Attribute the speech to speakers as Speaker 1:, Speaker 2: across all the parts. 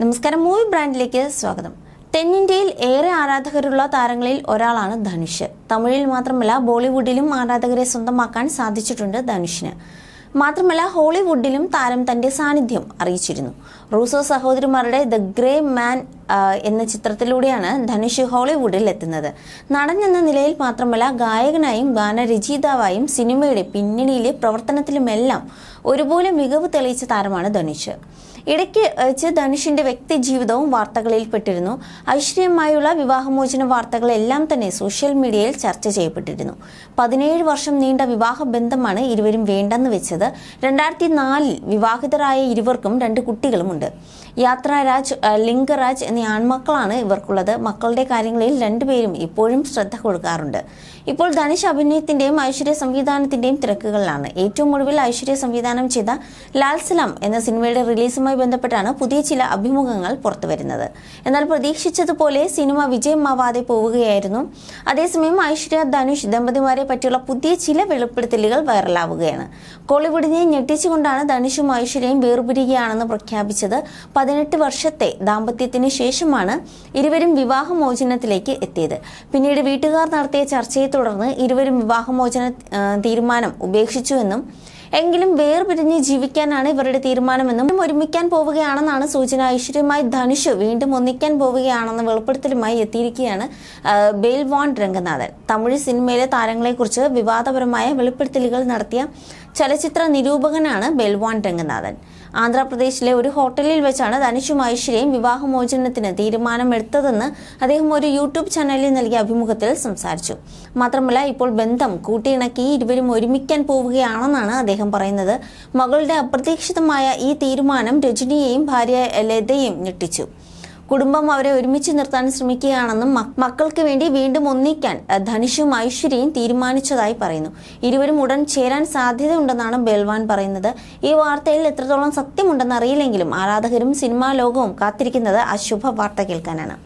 Speaker 1: നമസ്കാരം. മൂവി ബ്രാൻഡിലേക്ക് സ്വാഗതം. തെന്നിന്ത്യയിൽ ഏറെ ആരാധകരുള്ള താരങ്ങളിൽ ഒരാളാണ് ധനുഷ്. തമിഴിൽ മാത്രമല്ല ബോളിവുഡിലും ആരാധകരെ സ്വന്തമാക്കാൻ സാധിച്ചിട്ടുണ്ട് ധനുഷിന്. മാത്രമല്ല ഹോളിവുഡിലും താരം തന്റെ സാന്നിധ്യം അറിയിച്ചിരുന്നു. റൂസോ സഹോദരിമാരുടെ ദ ഗ്രേ മാൻ എന്ന ചിത്രത്തിലൂടെയാണ് ധനുഷ് ഹോളിവുഡിൽ എത്തുന്നത്. നടൻ എന്ന നിലയിൽ മാത്രമല്ല ഗായകനായും ഗാനരചയിതാവായും സിനിമയുടെ പിന്നണിയിലെ പ്രവർത്തനത്തിലുമെല്ലാം ഒരുപോലെ മികവ് തെളിയിച്ച താരമാണ് ധനുഷ്. ഇടയ്ക്ക് വെച്ച് ധനുഷിന്റെ വ്യക്തി ജീവിതവും വാർത്തകളിൽ പെട്ടിരുന്നു. ഐശ്വര്യമായുള്ള വിവാഹമോചന വാർത്തകളെല്ലാം തന്നെ സോഷ്യൽ മീഡിയയിൽ ചർച്ച ചെയ്യപ്പെട്ടിരുന്നു. പതിനേഴ് വർഷം നീണ്ട വിവാഹ ബന്ധമാണ് ഇരുവരും വേണ്ടെന്ന് വെച്ചത്. രണ്ടായിരത്തി നാലിൽ വിവാഹിതരായ ഇരുവർക്കും രണ്ട് കുട്ടികളുമുണ്ട്. യാത്രാരാജ് ലിംഗരാജ് എന്നീ ആൺമക്കളാണ് ഇവർക്കുള്ളത്. മക്കളുടെ കാര്യങ്ങളിൽ രണ്ടുപേരും ഇപ്പോഴും ശ്രദ്ധ കൊടുക്കാറുണ്ട്. ഇപ്പോൾ ധനുഷ് അഭിനയത്തിന്റെയും ഐശ്വര്യ സംവിധാനത്തിന്റെയും തിരക്കുകളിലാണ്. ഏറ്റവും ഒടുവിൽ ഐശ്വര്യ സംവിധാനം ചെയ്ത ലാൽ സലാം എന്ന സിനിമയുടെ റിലീസുമായി ബന്ധപ്പെട്ടാണ് പുതിയ ചില അഭിമുഖങ്ങൾ പുറത്തുവരുന്നത്. എന്നാൽ പ്രതീക്ഷിച്ചതുപോലെ സിനിമ വിജയമാവാതെ പോവുകയായിരുന്നു. അതേസമയം ഐശ്വര്യ ധനുഷ് ദമ്പതിമാരെ പറ്റിയുള്ള പുതിയ ചില വെളിപ്പെടുത്തലുകൾ വൈറലാവുകയാണ്. കോളിവുഡിനെ ഞെട്ടിച്ചുകൊണ്ടാണ് ധനുഷും ഐശ്വര്യയും വേർപിരിയുകയാണെന്ന് പ്രഖ്യാപിച്ചത് പതിനെട്ട് വർഷത്തെ ദാമ്പത്യത്തിന് ശേഷമാണ് ഇരുവരും വിവാഹമോചനത്തിലേക്ക് എത്തിയത്. പിന്നീട് വീട്ടുകാർ നടത്തിയ ചർച്ചയെ തുടർന്ന് ഇരുവരും വിവാഹമോചന തീരുമാനം ഉപേക്ഷിച്ചുവെന്നും എങ്കിലും വേർപിരിഞ്ഞ് ജീവിക്കാനാണ് ഇവരുടെ തീരുമാനമെന്നും ഒരുമിക്കാൻ പോവുകയാണെന്നാണ് സൂചന. ഐശ്വര്യമായി ധനുഷ് വീണ്ടും ഒന്നിക്കാൻ പോവുകയാണെന്ന വെളിപ്പെടുത്തലുമായി എത്തിയിരിക്കുകയാണ് ബെയിൽവാൺ രംഗനാഥൻ. തമിഴ് സിനിമയിലെ താരങ്ങളെക്കുറിച്ച് വിവാദപരമായ വെളിപ്പെടുത്തലുകൾ നടത്തിയ ചലച്ചിത്ര നിരൂപകനാണ് ബെൽവാൺ രംഗനാഥൻ. ആന്ധ്രാപ്രദേശിലെ ഒരു ഹോട്ടലിൽ വെച്ചാണ് ധനുഷും ഐശ്വര്യയും വിവാഹമോചനത്തിന് തീരുമാനമെടുത്തതെന്ന് അദ്ദേഹം ഒരു യൂട്യൂബ് ചാനലിൽ നൽകിയ അഭിമുഖത്തിൽ സംസാരിച്ചു. മാത്രമല്ല ഇപ്പോൾ ബന്ധം കൂട്ടിയിണക്കി ഇരുവരും ഒരുമിക്കാൻ പോവുകയാണെന്നാണ് അദ്ദേഹം പറയുന്നത്. മകളുടെ അപ്രതീക്ഷിതമായ ഈ തീരുമാനം രജനിയെയും ഭാര്യ ലതയെയും ഞെട്ടിച്ചു. കുടുംബം അവരെ ഒരുമിച്ച് നിർത്താൻ ശ്രമിക്കുകയാണെന്നും മക്കൾക്ക് വേണ്ടി വീണ്ടും ഒന്നിക്കാൻ ധനുഷും ഐശ്വര്യയും തീരുമാനിച്ചതായി പറയുന്നു. ഇരുവരും ഉടൻ ചേരാൻ സാധ്യതയുണ്ടെന്നാണ് ബെൽവാൻ പറയുന്നത്. ഈ വാർത്തയിൽ എത്രത്തോളം സത്യമുണ്ടെന്ന് അറിയില്ലെങ്കിലും ആരാധകരും സിനിമാ ലോകവും കാത്തിരിക്കുന്നത് അശുഭ വാർത്ത കേൾക്കാനാണ്.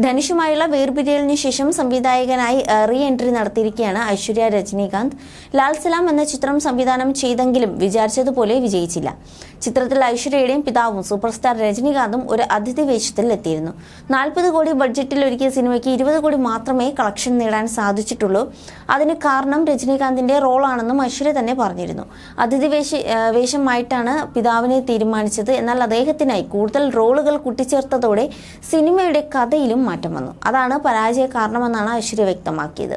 Speaker 1: ധനുഷുമായുള്ള വേർപിരിയലിന് ശേഷം സംവിധായകനായി റീ എൻട്രി നടത്തിയിരിക്കുകയാണ് ഐശ്വര്യ രജനീകാന്ത്. ലാൽ സലാം എന്ന ചിത്രം സംവിധാനം ചെയ്തെങ്കിലും വിചാരിച്ചതുപോലെ വിജയിച്ചില്ല. ചിത്രത്തിൽ ഐശ്വര്യയുടെയും പിതാവും സൂപ്പർ സ്റ്റാർ രജനീകാന്തും ഒരു അതിഥി വേഷത്തിൽ എത്തിയിരുന്നു. നാൽപ്പത് കോടി ബഡ്ജറ്റിൽ ഒരുക്കിയ സിനിമയ്ക്ക് ഇരുപത് കോടി മാത്രമേ കളക്ഷൻ നേടാൻ സാധിച്ചിട്ടുള്ളൂ. അതിന് കാരണം രജനീകാന്തിന്റെ റോളാണെന്നും ഐശ്വര്യ തന്നെ പറഞ്ഞിരുന്നു. അതിഥി വേഷ വേഷമായിട്ടാണ് പിതാവിനെ തീരുമാനിച്ചത്. എന്നാൽ അദ്ദേഹത്തിനായി കൂടുതൽ റോളുകൾ കൂട്ടിച്ചേർത്തതോടെ സിനിമയുടെ കഥയിലും മാറ്റം വന്നു. അതാണ് പരാജയ കാരണമെന്നാണ് ഐശ്വര്യ വ്യക്തമാക്കിയത്.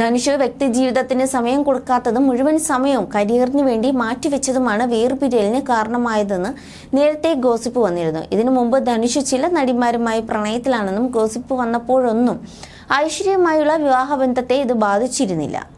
Speaker 1: ധനുഷ് വ്യക്തി ജീവിതത്തിന് സമയം കൊടുക്കാത്തതും മുഴുവൻ സമയവും കരിയറിന് വേണ്ടി മാറ്റിവെച്ചതുമാണ് വേർപിരിയലിന് കാരണമായതെന്ന് നേരത്തെ ഗോസിപ്പ് വന്നിരുന്നു. ഇതിനു മുമ്പ് ധനുഷ് ചില നടിമാരുമായി പ്രണയത്തിലാണെന്നും ഗോസിപ്പ് വന്നപ്പോഴൊന്നും ഐശ്വര്യമായുള്ള വിവാഹബന്ധത്തെ ഇത് ബാധിച്ചിരുന്നില്ല.